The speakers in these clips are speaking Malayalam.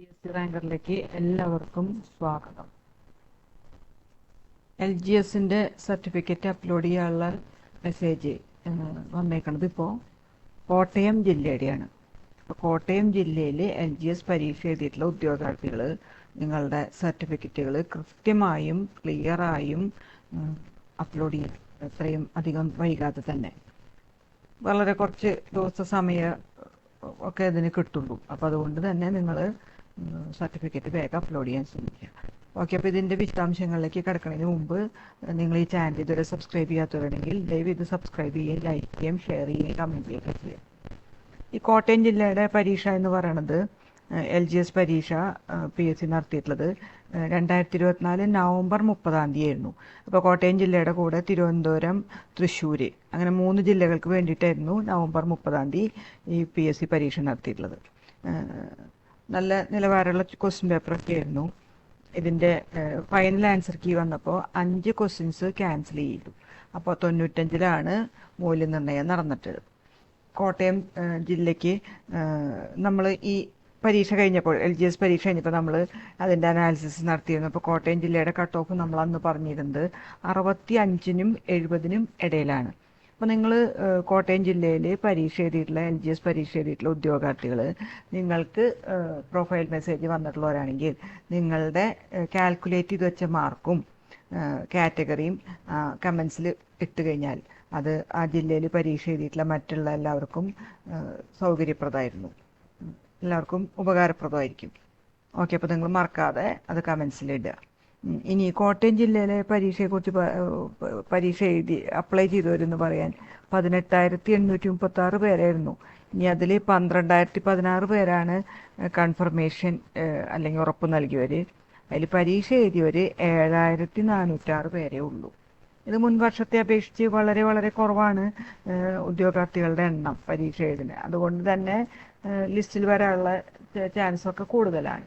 പി എസ് സി റാങ്കറിലേക്ക് എല്ലാവർക്കും സ്വാഗതം. എൽ ജി എസിന്റെ സർട്ടിഫിക്കറ്റ് അപ്ലോഡ് ചെയ്യാനുള്ള മെസ്സേജ് വന്നേക്കണത്. ഇപ്പോൾ കോട്ടയം ജില്ലയുടെയാണ്. അപ്പോൾ കോട്ടയം ജില്ലയിൽ എൽ ജി എസ് പരീക്ഷ എഴുതിയിട്ടുള്ള ഉദ്യോഗാർത്ഥികൾ നിങ്ങളുടെ സർട്ടിഫിക്കറ്റുകൾ കൃത്യമായും ക്ലിയറായും അപ്ലോഡ് ചെയ്യും എത്രയും അധികം വൈകാതെ തന്നെ. വളരെ കുറച്ച് ദിവസ സമയം ഒക്കെ ഇതിന് കിട്ടുള്ളൂ. അപ്പം അതുകൊണ്ട് തന്നെ നിങ്ങൾ സർട്ടിഫിക്കറ്റ് വേഗം അപ്ലോഡ് ചെയ്യാൻ ശ്രമിക്കുക. ഓക്കെ അപ്പോൾ ഇതിന്റെ വിശദാംശങ്ങളിലേക്ക് കിടക്കുന്നതിന് മുമ്പ് നിങ്ങൾ ഈ ചാനൽ ഇതുവരെ സബ്സ്ക്രൈബ് ചെയ്യാത്തവരുണ്ടെങ്കിൽ ദയവ് ഇത് സബ്സ്ക്രൈബ് ചെയ്യുകയും ലൈക്ക് ചെയ്യുകയും ഷെയർ ചെയ്യുകയും കമന്റ് ചെയ്യുകയൊക്കെ ചെയ്യുക. ഈ കോട്ടയം ജില്ലയുടെ പരീക്ഷ എന്ന് പറയുന്നത് എൽ ജി എസ് പരീക്ഷ പി എസ് സി നടത്തിയിട്ടുള്ളത് രണ്ടായിരത്തി ഇരുപത്തിനാല് നവംബർ മുപ്പതാം തീയതി ആയിരുന്നു അപ്പോൾ കോട്ടയം ജില്ലയുടെ കൂടെ തിരുവനന്തപുരം തൃശ്ശൂർ അങ്ങനെ മൂന്ന് ജില്ലകൾക്ക് വേണ്ടിയിട്ടായിരുന്നു നവംബർ മുപ്പതാം തീയതി ഈ പി എസ് സി പരീക്ഷ നടത്തിയിട്ടുള്ളത്. നല്ല നിലവാരമുള്ള ക്വസ്റ്റ്യൻ പേപ്പറൊക്കെ ആയിരുന്നു. ഇതിന്റെ ഫൈനൽ ആൻസർ കീ വന്നപ്പോൾ അഞ്ച് ക്വസ്റ്റ്യൻസ് ക്യാൻസൽ ചെയ്തു. അപ്പോൾ തൊണ്ണൂറ്റഞ്ചിലാണ് മൂല്യനിർണയം നടന്നിട്ട്. കോട്ടയം ജില്ലയ്ക്ക് നമ്മൾ ഈ പരീക്ഷ കഴിഞ്ഞപ്പോൾ എൽ ജി എസ് പരീക്ഷ കഴിഞ്ഞപ്പോൾ നമ്മൾ അതിന്റെ അനാലിസിസ് നടത്തിയിരുന്നു. അപ്പോൾ കോട്ടയം ജില്ലയുടെ കട്ട് ഓഫ് നമ്മൾ അന്ന് പറഞ്ഞിരുന്നത് അറുപത്തി അഞ്ചിനും എഴുപതിനും ഇടയിലാണ്. അപ്പോൾ നിങ്ങൾ കോട്ടയം ജില്ലയിൽ പരീക്ഷ എഴുതിയിട്ടുള്ള എൽ ജി എസ് പരീക്ഷ എഴുതിയിട്ടുള്ള ഉദ്യോഗാർത്ഥികൾ നിങ്ങൾക്ക് പ്രൊഫൈൽ മെസ്സേജ് വന്നിട്ടുള്ളവരാണെങ്കിൽ നിങ്ങളുടെ കാൽക്കുലേറ്റ് ചെയ്ത് വെച്ച മാർക്കും കാറ്റഗറിയും കമൻസിൽ ഇട്ട് കഴിഞ്ഞാൽ അത് ആ ജില്ലയിൽ പരീക്ഷ എഴുതിയിട്ടുള്ള മറ്റുള്ള എല്ലാവർക്കും സൗകര്യപ്രദമായിരുന്നു. എല്ലാവർക്കും ഉപകാരപ്രദമായിരിക്കും. ഓക്കെ അപ്പോൾ നിങ്ങൾ മറക്കാതെ അത് കമൻസിലിടുക ഇനി കോട്ടയം ജില്ലയിലെ പരീക്ഷയെക്കുറിച്ച് പരീക്ഷ എഴുതി അപ്ലൈ ചെയ്തവരെന്ന് പറയാൻ. പതിനെട്ടായിരത്തി എണ്ണൂറ്റി മുപ്പത്തി ആറ് പേരായിരുന്നു. ഇനി അതിൽ പന്ത്രണ്ടായിരത്തി പതിനാറ് പേരാണ് കൺഫർമേഷൻ അല്ലെങ്കിൽ ഉറപ്പ് നൽകിയവർ അതിൽ പരീക്ഷ എഴുതിയവർ ഏഴായിരത്തി നാനൂറ്റാറ് പേരേ ഉള്ളൂ. ഇത് മുൻ വർഷത്തെ അപേക്ഷിച്ച് വളരെ വളരെ കുറവാണ് ഉദ്യോഗാർത്ഥികളുടെ എണ്ണം പരീക്ഷ എഴുതുന്നത് അതുകൊണ്ട് തന്നെ ലിസ്റ്റിൽ വരാനുള്ള ചാൻസ് ഒക്കെ കൂടുതലാണ്.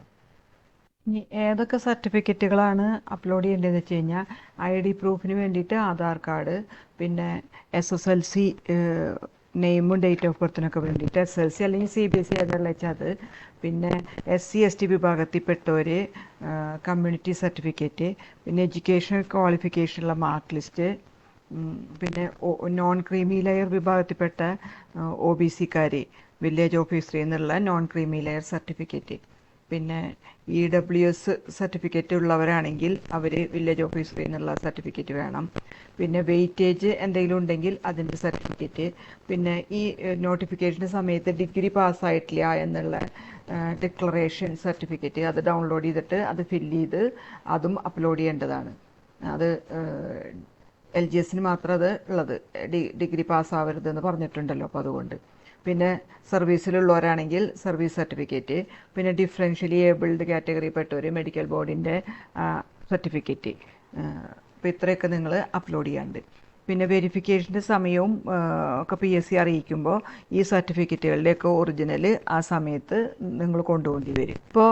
ഇനി ഏതൊക്കെ സർട്ടിഫിക്കറ്റുകളാണ് അപ്ലോഡ് ചെയ്യേണ്ടതെന്ന് വെച്ച് കഴിഞ്ഞാൽ ഐ ഡി പ്രൂഫിന് വേണ്ടിയിട്ട് ആധാർ കാർഡ് പിന്നെ എസ് എസ് എൽ സി നെയിമും ഡേറ്റ് ഓഫ് ബർത്തിനൊക്കെ വേണ്ടിയിട്ട് എസ് എൽ സി അല്ലെങ്കിൽ സി ബി എസ് സി ഏതാണെന്ന് വെച്ചാൽ അത്. പിന്നെ എസ് സി എസ് ടി വിഭാഗത്തിൽപ്പെട്ടവർ കമ്മ്യൂണിറ്റി സർട്ടിഫിക്കറ്റ് പിന്നെ എഡ്യൂക്കേഷണൽ ക്വാളിഫിക്കേഷനുള്ള മാർക്ക് ലിസ്റ്റ് പിന്നെ നോൺ ക്രീമി ലെയർ വിഭാഗത്തിൽപ്പെട്ട ഒ ബി സിക്കാർ വില്ലേജ് ഓഫീസറിൽ നിന്നുള്ള നോൺ ക്രീമി ലെയർ സർട്ടിഫിക്കറ്റ് പിന്നെ ഇ ഡബ്ല്യു എസ് സർട്ടിഫിക്കറ്റ് ഉള്ളവരാണെങ്കിൽ അവർ വില്ലേജ് ഓഫീസറിൽ നിന്നുള്ള സർട്ടിഫിക്കറ്റ് വേണം. പിന്നെ വെയിറ്റേജ് എന്തെങ്കിലും ഉണ്ടെങ്കിൽ അതിന്റെ സർട്ടിഫിക്കറ്റ് പിന്നെ ഈ നോട്ടിഫിക്കേഷന്റെ സമയത്ത് ഡിഗ്രി പാസ്സായിട്ടില്ല എന്നുള്ള ഡിക്ലറേഷൻ സർട്ടിഫിക്കറ്റ് അത് ഡൗൺലോഡ് ചെയ്തിട്ട് അത് ഫില്ല് ചെയ്ത് അതും അപ്ലോഡ് ചെയ്യേണ്ടതാണ്. അത് എൽ ജി എസിന് മാത്രം അത് ഉള്ളത്. ഡിഗ്രി പാസ്സാവരുത് എന്ന് പറഞ്ഞിട്ടുണ്ടല്ലോ. അപ്പോൾ അതുകൊണ്ട്. പിന്നെ സർവീസിലുള്ളവരാണെങ്കിൽ സർവീസ് സർട്ടിഫിക്കറ്റ് പിന്നെ ഡിഫറൻഷ്യലി ഏബിൾഡ് കാറ്റഗറിപ്പെട്ടവർ മെഡിക്കൽ ബോർഡിന്റെ സർട്ടിഫിക്കറ്റ് അപ്പോൾ ഇത്രയൊക്കെ നിങ്ങൾ അപ്ലോഡ് ചെയ്യാണ്ട്. പിന്നെ വെരിഫിക്കേഷന്റെ സമയവും ഒക്കെ പി എസ് സി അറിയിക്കുമ്പോൾ ഈ സർട്ടിഫിക്കറ്റുകളുടെയൊക്കെ ഒറിജിനൽ ആ സമയത്ത് നിങ്ങൾ കൊണ്ടുപോകേണ്ടി വരും. ഇപ്പോൾ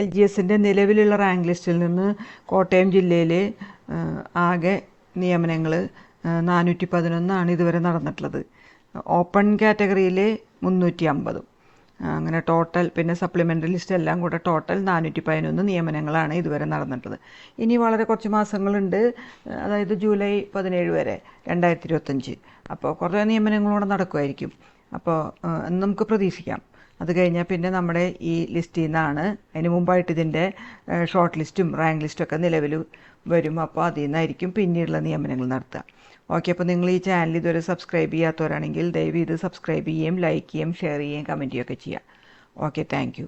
എൽ ജി എസിന്റെ നിലവിലുള്ള റാങ്ക് ലിസ്റ്റിൽ നിന്ന് കോട്ടയം ജില്ലയിൽ ആകെ നിയമനങ്ങൾ നാനൂറ്റി പതിനൊന്നാണ് ഇതുവരെ നടന്നിട്ടുള്ളത്. ഓപ്പൺ കാറ്റഗറിയിൽ മുന്നൂറ്റി അമ്പതും അങ്ങനെ ടോട്ടൽ പിന്നെ സപ്ലിമെന്ററി ലിസ്റ്റ് എല്ലാം കൂടെ ടോട്ടൽ നാനൂറ്റി പതിനൊന്ന് നിയമനങ്ങളാണ് ഇതുവരെ നടന്നിട്ടുള്ളത്. ഇനി വളരെ കുറച്ച് മാസങ്ങളുണ്ട്. അതായത് ജൂലൈ പതിനേഴ് വരെ രണ്ടായിരത്തി ഇരുപത്തഞ്ച് അപ്പോൾ കുറേ നിയമനങ്ങളൂടെ നടക്കുമായിരിക്കും അപ്പോൾ നമുക്ക് പ്രതീക്ഷിക്കാം. അത് കഴിഞ്ഞാൽ പിന്നെ നമ്മുടെ ഈ ലിസ്റ്റിൽ നിന്നാണ് അതിന് മുമ്പായിട്ട് ഇതിന്റെ ഷോർട്ട് ലിസ്റ്റും റാങ്ക് ലിസ്റ്റും ഒക്കെ നിലവിൽ വരും. അപ്പോൾ അതിൽ നിന്നായിരിക്കും പിന്നീടുള്ള നിയമനങ്ങൾ നടത്തുക ഓക്കെ അപ്പോൾ നിങ്ങൾ ഈ ചാനൽ ഇതുവരെ സബ്സ്ക്രൈബ് ചെയ്യാത്തവരാണെങ്കിൽ ദയവ് ഇത് സബ്സ്ക്രൈബ് ചെയ്യുകയും ലൈക്ക് ചെയ്യുകയും ഷെയർ ചെയ്യുകയും കമന്റ് ചെയ്യുകയൊക്കെ ചെയ്യുക ഓക്കെ താങ്ക്